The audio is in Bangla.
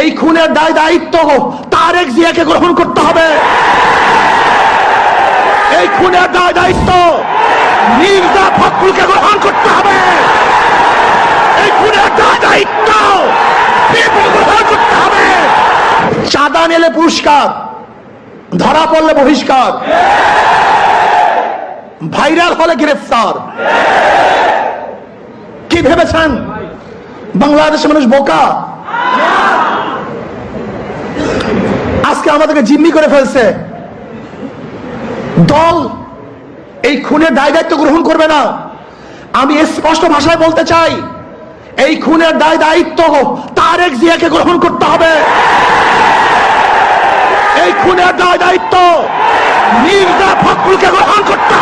এই খুনের দায় দায়িত্ব তারেক জিয়াকে গ্রহণ করতে হবে। এই খুনের দায় দায়িত্ব মির্জা ফখরুলকে গ্রহণ করতে হবে। এই খুনের দায় দায়িত্ব গ্রহণ করতে হবে। চাঁদা নিলে পুরস্কার, ধরা পড়লে বহিষ্কার, ভাইরাল হলে গ্রেফতার। কি ভেবেছেন? বাংলাদেশের মানুষ বোকা। আমাদেরকে জিম্মি করে ফেলছে। দল এই খুনের দায় দায়িত্ব গ্রহণ করবে না। আমি স্পষ্ট ভাষায় বলতে চাই, এই খুনের দায় দায়িত্ব তারেক জিয়াকে গ্রহণ করতে হবে। এই খুনের দায় দায়িত্ব মির্জা ফখরুলকে গ্রহণ করতে